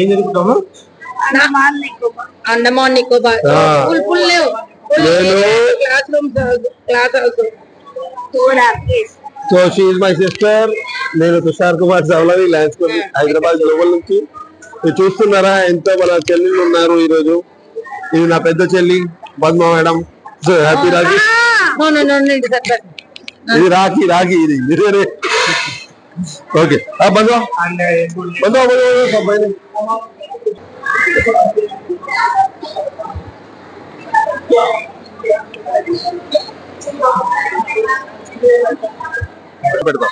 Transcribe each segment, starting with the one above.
ఏం జరుగుతాము? అండమాన్ నికోబార్. లేవు. So she my sister నేను తుషార్ కుమార్ చౌలవి లయన్స్ హైదరాబాద్ గ్లోబల్ నుంచి. మీరు చూస్తున్నారా? ఎంతో మన చెల్లెళ్ళు ఉన్నారు ఈరోజు. ఇది నా పెద్ద చెల్లి Padma madam. So happy rakhi ఇది రాఖీ రాఖీ ఇది. మీరే ఓకే బంధు బంధు బంధు పెడతాం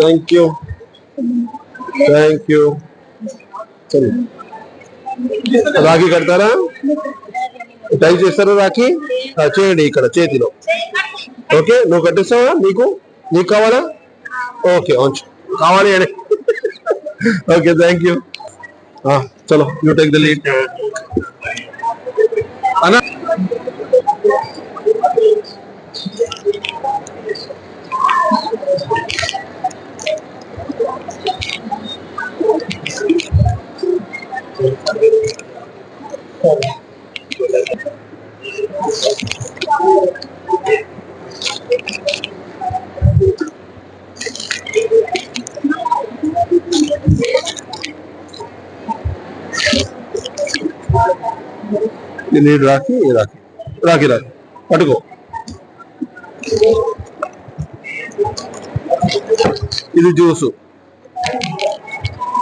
థ్యాంక్ యూ థ్యాంక్ యూ సరే రాఖీ కడతారా? టై చేస్తారా రాఖీ? చేయండి ఇక్కడ చేతిలో. ఓకే నువ్వు కట్టేస్తావా? నీకు? నీకు కావాలా? ఓకే ఉంచు. కావాలి అని. ఓకే థ్యాంక్ యూ చలో యూ టేక్ ద లీడ్ అన్నా. ఇది నీడు రాకి ఇది రాకి రాకి రాకి పట్టుకో ఇది జ్యూసు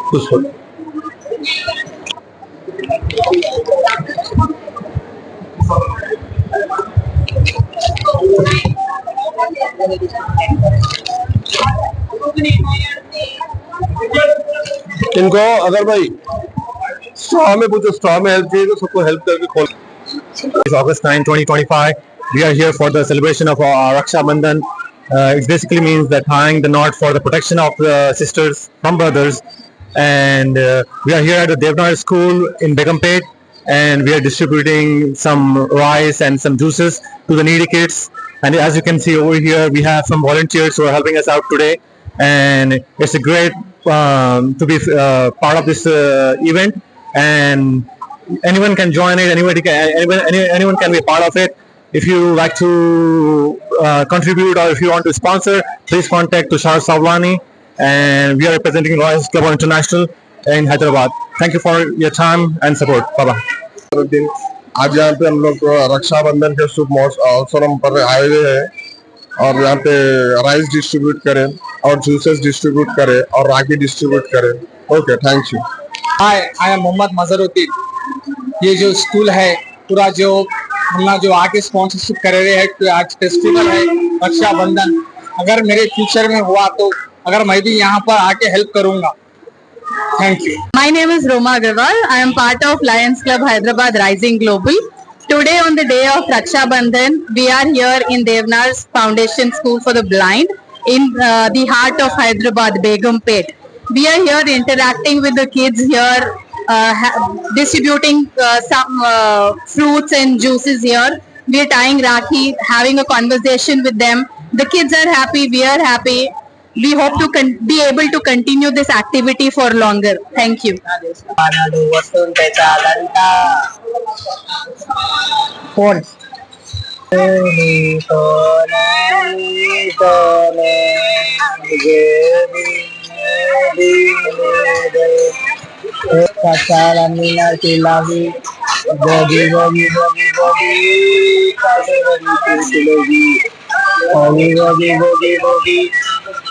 చూసుకోండి इनको अगर भाई स्ट्रॉ में पूछो स्ट्रॉ में हेल्प चाहिए तो सबको हेल्प करके खोल It's August 9, 2025. We are here for the celebration of our Raksha Bandhan. Uh, it basically means that tying the knot for the protection of the sisters from brothers. And uh, we are here at the Devnar School in Begumpet and we are distributing some rice and some juices to the needy kids. and as you can see over here, we have some volunteers who are helping us out today. And it's a great um, to be uh, part of this uh, event. And anyone can join it. Anybody can, anyone, any, anyone can be part of it. If you like to uh, contribute or if you want to sponsor, please contact Tushar Savlani. And we are representing Royals Club International in Hyderabad. Thank you for your time and support. Bye bye. दिन आज यहाँ पे हम लोग रक्षाबंधन के शुभ अवसर पर आए हुए हैं और यहाँ पे राइस डिस्ट्रीब्यूट करें और जूसेस डिस्ट्रीब्यूट करें और राखी डिस्ट्रीब्यूट करें। Okay thank you hi I am Mohammed Mazharuddin ये जो स्कूल है, पूरा जो हम जो आके स्पॉन्सरशिप कर रहे हैं तो आज फेस्टिवल है, रक्षाबंधन। अगर मेरे फ्यूचर में हुआ तो अगर मैं भी यहाँ पर आके हेल्प करूँगा Thank you. My name is Roma Agarwal. I am part of Lions Club Hyderabad Rising Global. Today, on the day of Raksha Bandhan, we are here in Devnar's Foundation School for the Blind in uh, the heart of Hyderabad, Begumpet. We are here interacting with the kids here, uh, distributing uh, some uh, fruits and juices here. We are tying Rakhi, having a conversation with them. The kids are happy, we are happy, we hope to be able to continue this activity for longer. Thank you.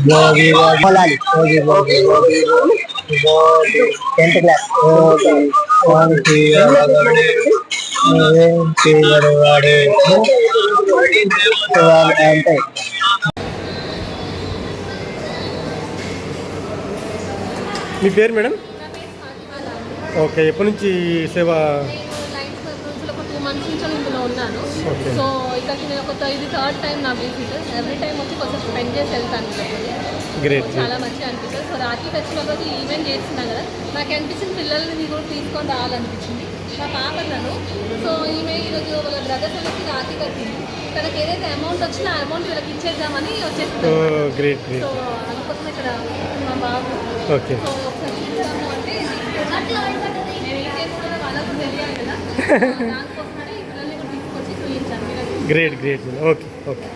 Bhogi Bhogi Bhogi Bhogi tenth class అంటే మీ పేరు madam? Okay ఎప్పటి నుంచి సేవ lines club నుంచి ఒక two months నుంచి ఇందులో ఉన్నాను. సో ఇక్కడికి నేను ఒక ఇది థర్డ్ టైం నా విజిట్ ఎవ్రీ టైం వచ్చి కొంచెం స్పెండ్ చేసి వెళ్తాను చాలా మంచిగా అనిపిస్తుంది. సో రాఖీ ఫెస్టివల్ రోజు ఈవెంట్ చేస్తున్నాం కదా. నాకు అనిపించింది పిల్లల్ని కూడా తీసుకొని రావాలనిపించింది. మా పాప నన్ను సో ఈమె ఈరోజు వాళ్ళ బ్రదర్స్ వాళ్ళకి రాఖీ కట్టింది. తనకి ఏదైతే అమౌంట్ వచ్చినా ఆ అమౌంట్ వీళ్ళకి ఇచ్చేద్దామని వచ్చేస్తుంది సో అందుకోసం ఇక్కడ మా బాబు. ఓకే సో ఒకసారి అంటే నేను ఏం చేస్తున్నానో వాళ్ళకు తెలియాలి కదా దానికోసమని ఈ పిల్లల్ని కూడా తీసుకొచ్చి చూపించాను వీళ్ళకి great great okay okay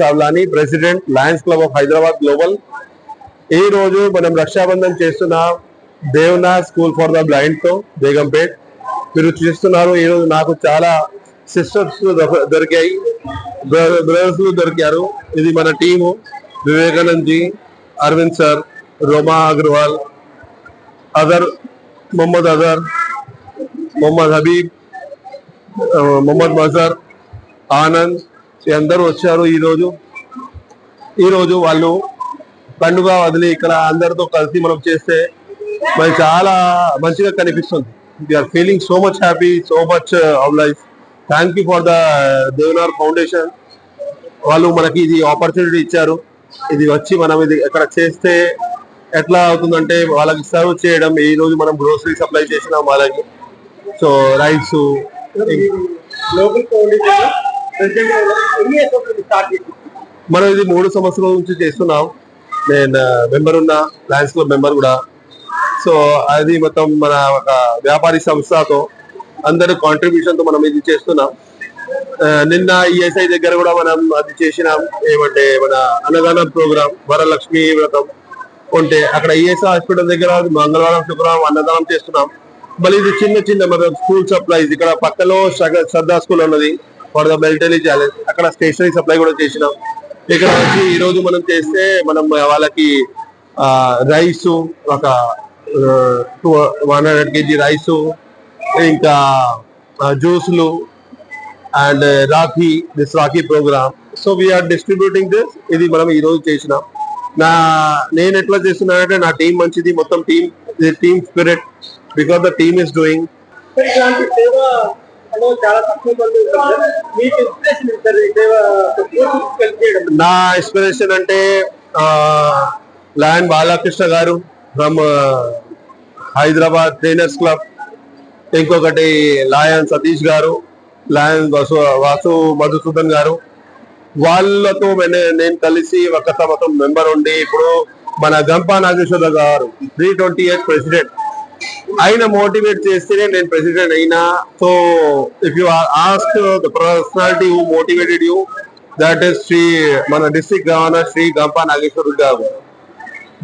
Savlani president Lions club of Hyderabad global ఈ రోజు మనం రక్షాబంధన్ చేస్తున్న Devnar school for the బ్లైండ్తో Begumpet. మీరు చూస్తున్నారు ఈ రోజు నాకు చాలా సిస్టర్స్ దొరికాయి. బ్రదర్స్ దొరికారు. ఇది మన team. Vivekanand ji Aravind sir Roma Agarwal other Mohammed Azhar Mohammed Habib ఆ, మొహమ్మద్ మజర్ ఆనంద్ అందరూ వచ్చారు ఈరోజు ఈరోజు వాళ్ళు పండుగ వదిలి ఇక్కడ అందరితో కలిసి మనం చేస్తే మరి చాలా మంచిగా కనిపిస్తుంది. Are feeling so much happy so much of life thank you for the Devnar foundation వాళ్ళు మనకి ఇది ఆపర్చునిటీ ఇచ్చారు. ఇది వచ్చి మనం ఇది ఇక్కడ చేస్తే ఎట్లా అవుతుందంటే వాళ్ళకి సర్వ్ చేయడం ఈ రోజు మనం గ్రోసరీ సప్లై చేసినాం వాళ్ళకి. సో రైస్ మనం ఇది మూడు సంవత్సరాల నుంచి చేస్తున్నాం. నేను మెంబర్ ఉన్నా లయన్స్ క్లబ్ మెంబర్ కూడా. సో అది మొత్తం మన ఒక వ్యాపారి సంస్థతో అందరి కాంట్రిబ్యూషన్తో మనం ఇది చేస్తున్నాం. నిన్న ఈఎస్ఐ దగ్గర కూడా మనం అది చేసినాం. ఏమంటే మన అన్నదానం ప్రోగ్రామ్ వరలక్ష్మి వ్రతం. ఉంటే అక్కడ ఈఎస్ఐ హాస్పిటల్ దగ్గర మంగళవారం శుక్రవారం అన్నదానం చేస్తున్నాం. మళ్ళీ ఇది చిన్న చిన్న మన స్కూల్ సప్లైస్ ఇక్కడ పక్కలో సగ- శ్రద్ధా స్కూల్ ఉన్నది ఫర్ ద మిలిటరీ ఛాలెంజ్. అక్కడ స్టేషనరీ సప్లై కూడా చేసినాం. ఇక్కడ వచ్చి ఈ రోజు మనం చేస్తే మనం వాళ్ళకి రైస్ ఒక two one hundred KG rice ఇంకా జ్యూస్లు and rakhi this rakhi programme. So we are distributing this ఇది మనం ఈ రోజు చేసినాం. నా నేను ఎట్లా చేస్తున్నానంటే నా టీం మంచిది మొత్తం team team spirit because the team is doing నా ఇన్స్పిరేషన్ అంటే lion Balakrishna garu from Hyderabad trainers club. ఇంకొకటి లాయన్ సతీష్ గారు లాయన్ వాసు వాసు మధుసూదన్ గారు. వాళ్ళతో నేను కలిసి ఒక సంవత్సరం మెంబర్ ఉండి ఇప్పుడు మన Gampa Nageswara garu three twenty eight president. ఆయన మోటివేట్ చేస్తేనే నేను ప్రెసిడెంట్ అయినా. So if you ask the personality who motivated you that is Shri మన district governor Shri Gampa Nageswara garu.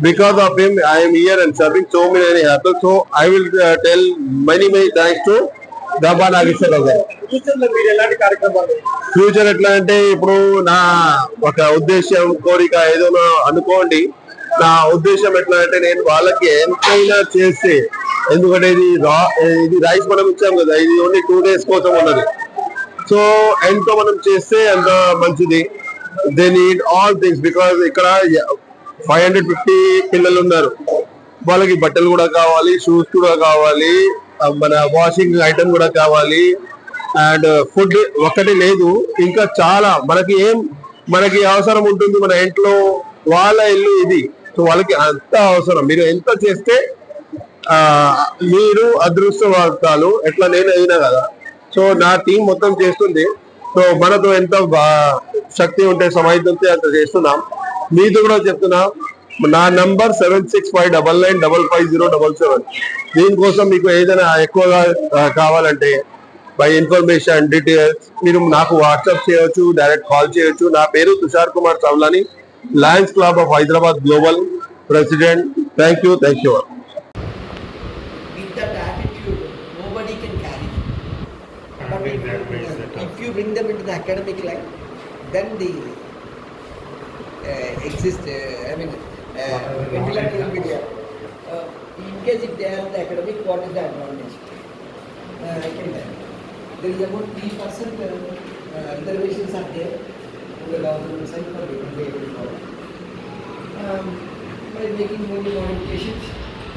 Because of him I'm year and serving so many happy so I will tell many many thanks to దబా to Nageswararao గారు future మీరు ఎలాంటి కార్యక్రమాలు future ఎట్లా అంటే ఇప్పుడు నా ఒక ఉద్దేశం కోరిక ఏదో అనుకోండి. నా ఉద్దేశం ఎట్లా అంటే నేను వాళ్ళకి ఎంతైనా చేస్తే ఎందుకంటే ఇది రా ఇది రైస్ మనం ఇచ్చాం కదా ఇది ఓన్లీ టూ డేస్ కోసం ఉన్నది. సో ఎంతో మనం చేస్తే అంత మంచిది. They need all things because ఇక్కడ ఫైవ్ హండ్రెడ్ ఫిఫ్టీ పిల్లలు ఉన్నారు. వాళ్ళకి బట్టలు కూడా కావాలి షూస్ కూడా కావాలి. మన వాషింగ్ ఐటమ్ కూడా కావాలి. అండ్ ఫుడ్ ఒక్కటి లేదు. ఇంకా చాలా మనకి ఏం మనకి అవసరం ఉంటుంది మన ఇంట్లో వాళ్ళ ఇల్లు ఇది. సో వాళ్ళకి అంత అవసరం. మీరు ఎంత చేస్తే మీరు అదృష్టవంతాలు ఎట్లా నేను అయినా కదా. సో నా టీం మొత్తం చేస్తుంది. సో మనతో ఎంత బా- శక్తి ఉంటే సమయం ఉంటే అంత చేస్తున్నాం. మీతో కూడా చెప్తున్నా. నా number seven six five double nine double five zero double seven దీనికోసం మీకు ఏదైనా ఎక్కువగా కావాలంటే బై ఇన్ఫర్మేషన్ డీటెయిల్స్ మీరు నాకు వాట్సాప్ చేయొచ్చు డైరెక్ట్ కాల్ చేయొచ్చు నా పేరు Tushar Kumar Chawlani Lions club of Hyderabad global president thank you thank you with that attitude, nobody can carry. But if you, if you bring them into the academic line, then the uh, exist. Uh, I mean, uh, intellect will. Uh, in case if they have the academic, what is the advantage? Uh, I can tell. There is about three percent uh, uh, reservations are there on the government side for the. Um, by making only modifications,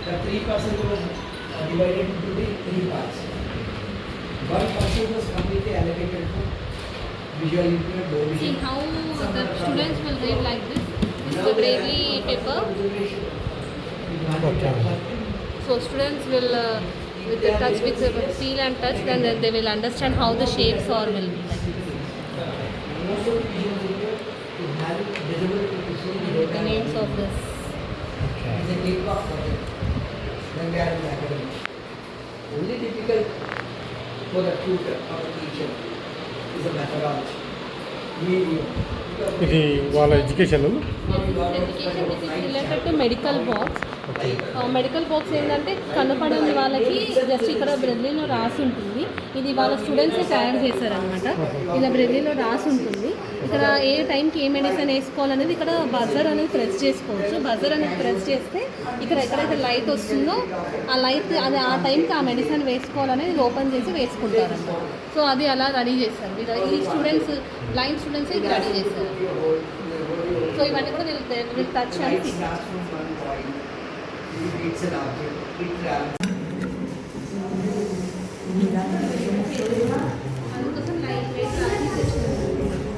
the three percent was uh, divided into the three parts. One percent was completely allocated for visual impaired, See how the students will read like this. the Bravely paper. So students will, uh, with the touch, with the feel and touch, then, they will understand how the shapes are will be. The names of this. Okay. Only difficult for the tutor or the teacher is a methodology. ఇది వాళ్ళ education related to medical box medical box ఏంటంటే కనపడని వాళ్ళకి just ఇక్కడ బ్రెడ్లీలో రాసి ఉంటుంది. ఇది వాళ్ళ స్టూడెంట్సే తయారు చేశారనమాట ఇలా బ్రెడ్లీలో రాసి ఉంటుంది. ఇక్కడ ఏ టైంకి ఏ మెడిసిన్ వేసుకోవాలనేది ఇక్కడ బజర్ అనేది ప్రెస్ చేసుకోవచ్చు. బజర్ అనేది ప్రెస్ చేస్తే ఇక్కడ ఎక్కడైతే లైట్ వస్తుందో ఆ లైట్ అది ఆ టైంకి ఆ మెడిసిన్ వేసుకోవాలనేది ఓపెన్ చేసి వేసుకుంటారన్నమాట. సో అది అలా రెడీ చేస్తారు. ఈ స్టూడెంట్స్ బ్లైండ్ స్టూడెంట్స్ ఇది రెడీ చేస్తారు సో ఇవన్నీ కూడా వీళ్ళు వీళ్ళు టచ్ అని అందుకోసం లైట్ వెయిట్ రాసి తెచ్చుకున్నాను